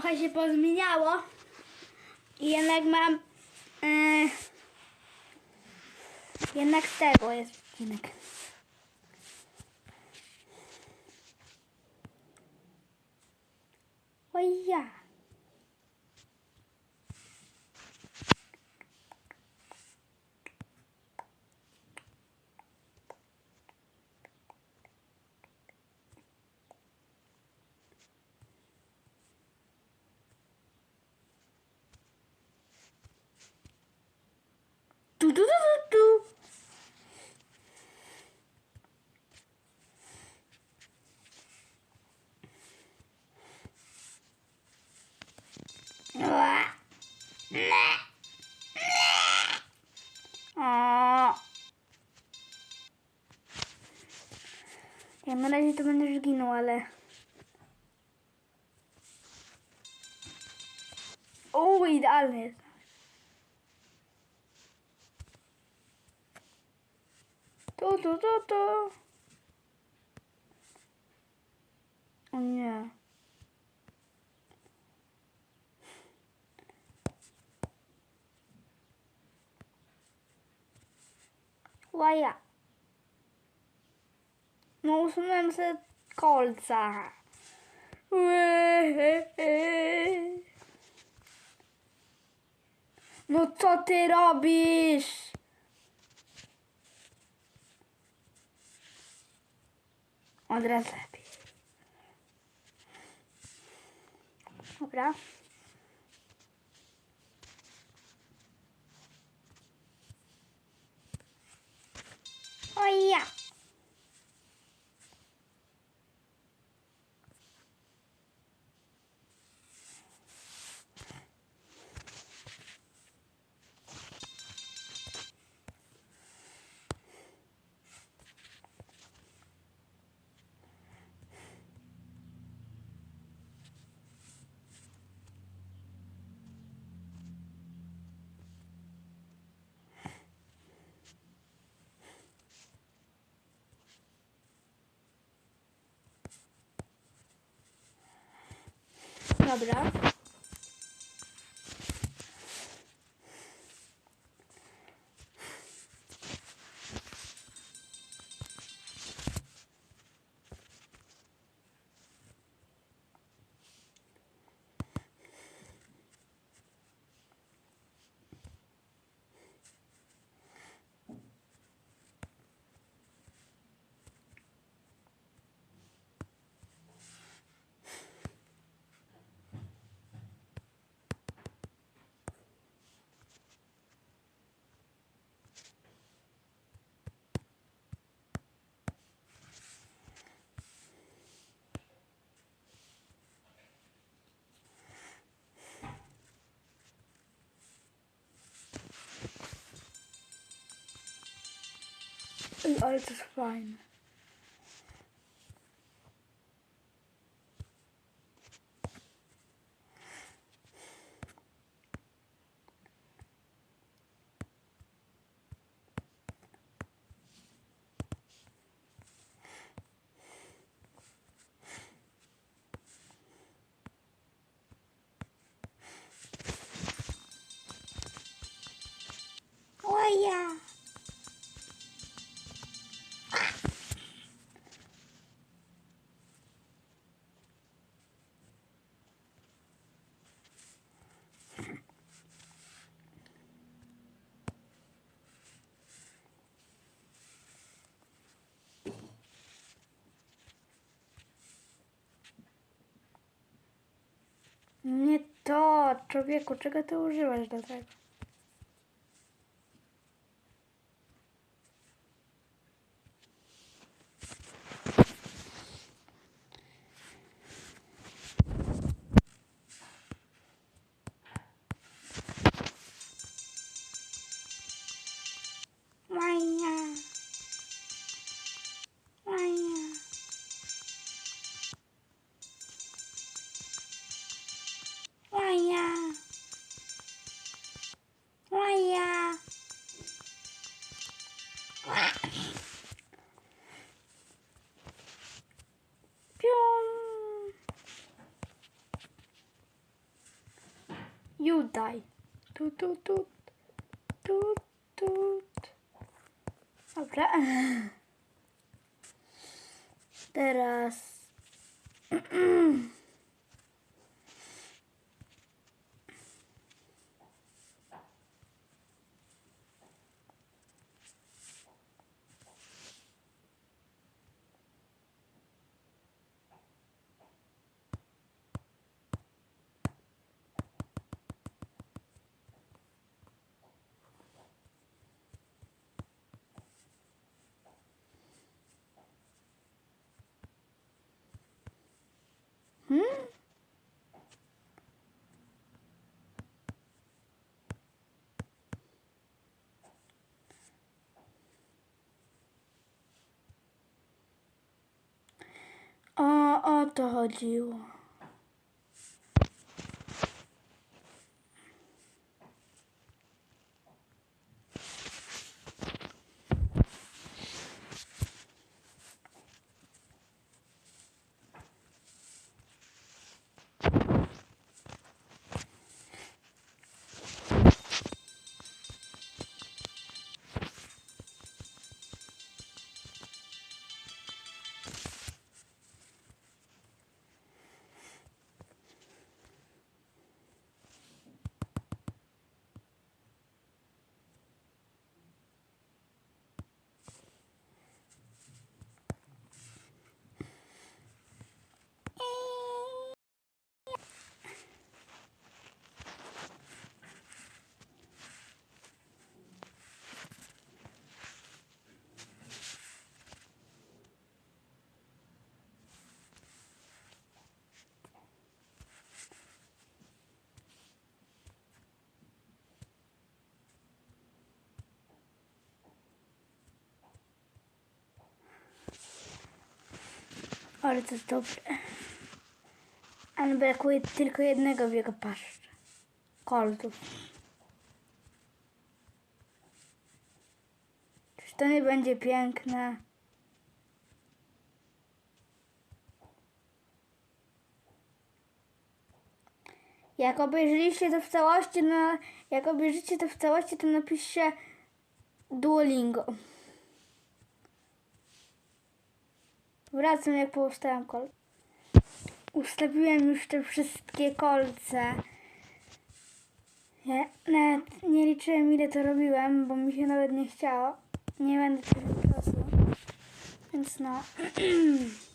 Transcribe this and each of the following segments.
trochę się pozmieniało. I jednak mam... e, jednak z tego jest odcinek. Oj ja. Tu, tu, tu, tu, tu. Ua. Nie. Nie. O. Ja na razie to będziesz ginął, ale... O, idealny jest. Tu, tu, tu, tu. O nie. Łaja. No usunąłem sobie kolca. No co ty robisz? Od razu lepiej. Dobra. O ja. Dobra. Ej, ale to człowieku, czego ty używasz do tego? Tutaj. Tu, tu, tu, tu, tu. Dobra. Teraz. Hmm? O, o to chodziło. Jest dobre. Ale brakuje tylko jednego w jego paszczy. Kolców. Czy to nie będzie piękne? Jak obejrzyliście to w całości, no, jak obejrzycie to w całości, to napiszcie Duolingo. Wracam jak powstałem kol. Ustawiłem już te wszystkie kolce. Ja nawet nie liczyłem ile to robiłem, bo mi się nawet nie chciało. Nie będę tyle czasu. Więc no.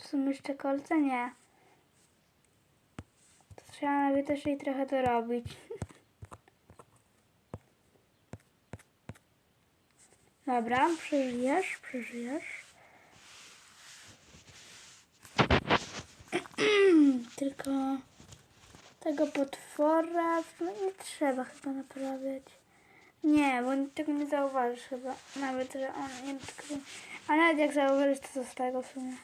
Są jeszcze kolce? Nie. Trzeba nawet też jej trochę dorobić. Dobra, przeżyjesz, przeżyjesz. Tylko tego potwora sumie nie trzeba chyba naprawiać. Nie, bo tego nie zauważysz chyba. Nawet, że on nie odkryje. A nawet jak zauważysz, to co z tego w sumie.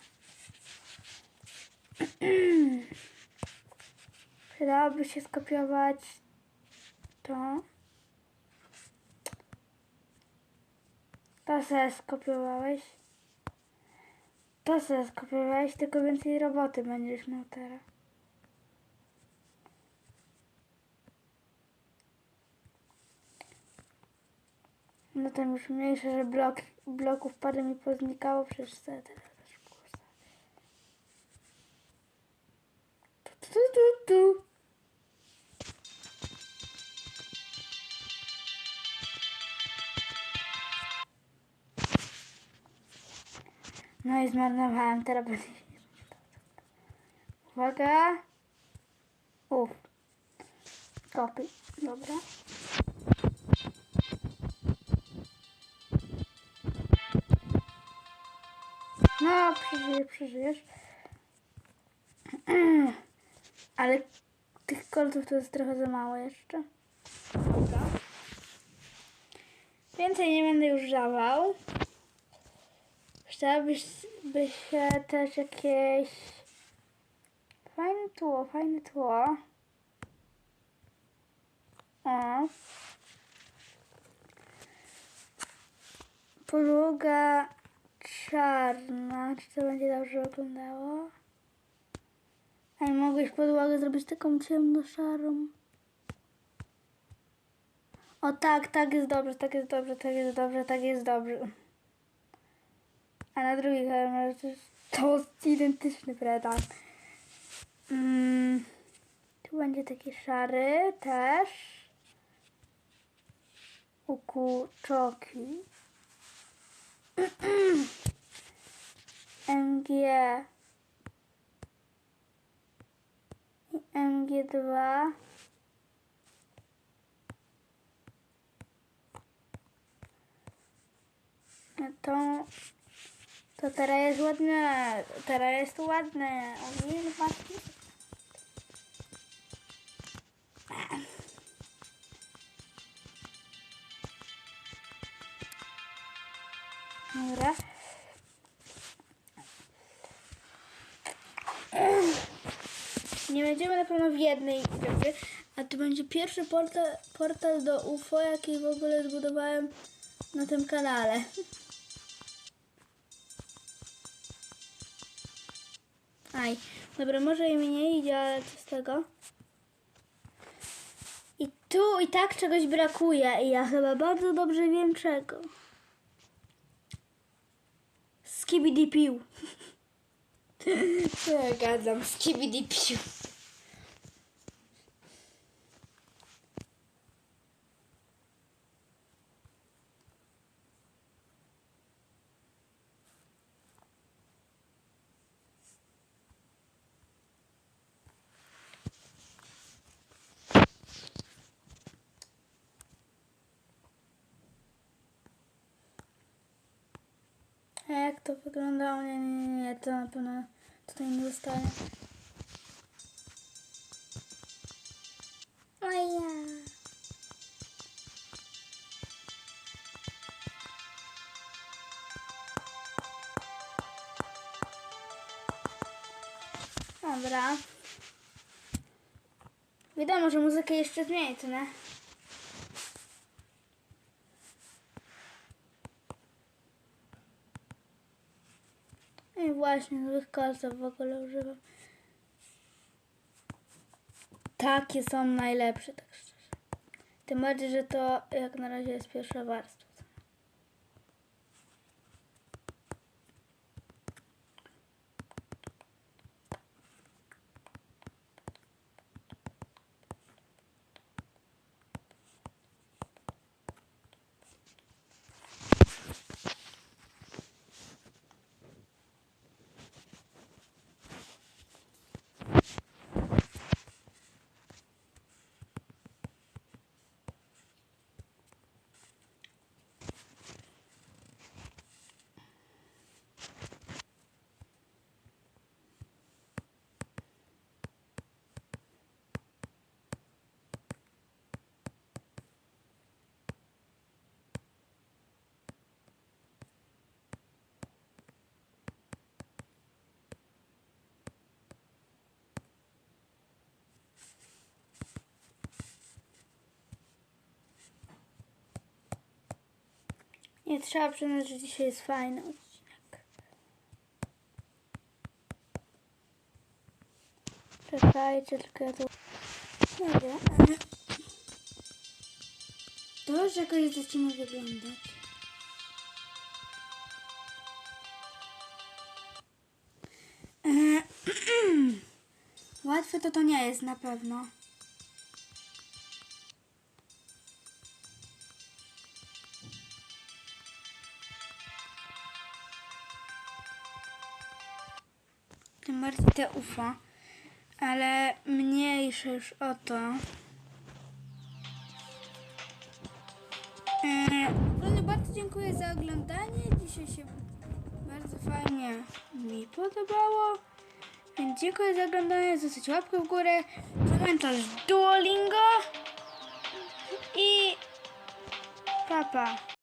Przydałoby się skopiować to. To sobie skopiowałeś. To sobie skopiowałeś, tylko więcej roboty będziesz miał teraz. No to już mniejsze, że blok, bloków parę mi poznikało, też było. Tu, tu, tu, tu. No i zmarnowałem, teraz. Uwaga. Uf. Kopię. Dobra. No, przeżyjesz, przeżyjesz. Ale tych kolców to jest trochę za mało jeszcze. Więcej nie będę już dawał. Chciałabyś by się też jakieś fajne tło, fajne tło. O. podłoga czarna. Czy to będzie dobrze wyglądało? A nie mogłeś podłogę zrobić taką ciemno-szarą? O tak, tak jest dobrze, tak jest dobrze, tak jest dobrze, tak jest dobrze. A na drugi kolor to jest identyczny, prawda? Mm, tu będzie taki szary też. U kurczoki. MG i MG2 No to, teraz jest ładne, teraz jest ładne. O nie, patrzcie. Dobra. Nie będziemy na pewno w jednej grupie, a to będzie pierwszy portal, portal do UFO, jaki w ogóle zbudowałem na tym kanale. Aj, dobra, może i mniej idzie, ale co z tego? I tu i tak czegoś brakuje i ja chyba bardzo dobrze wiem czego. Skibidi pił. Ja gadam? Skibidi pił. To wyglądało? Nie, nie, nie, nie, to na pewno tutaj nie zostanie. Oja. Dobra. Wiadomo, że muzykę jeszcze zmienić, nie? I właśnie nowych kolców w ogóle używam. Takie są najlepsze, tak szczerze. Tym bardziej, że to jak na razie jest pierwsza warstwa. Nie trzeba przyznać, że dzisiaj jest fajny odcinek. Czekajcie, tylko ja tu... Nie wiem. już jakoś zaczyna wyglądać. Łatwe to to nie jest na pewno. Tym bardziej te UFO. Ale mniejsze już o to. Eee, ogólnie bardzo dziękuję za oglądanie. Dzisiaj się bardzo fajnie mi podobało. Więc dziękuję za oglądanie. Zostawcie łapkę w górę. Komentarz Duolingo. I papa.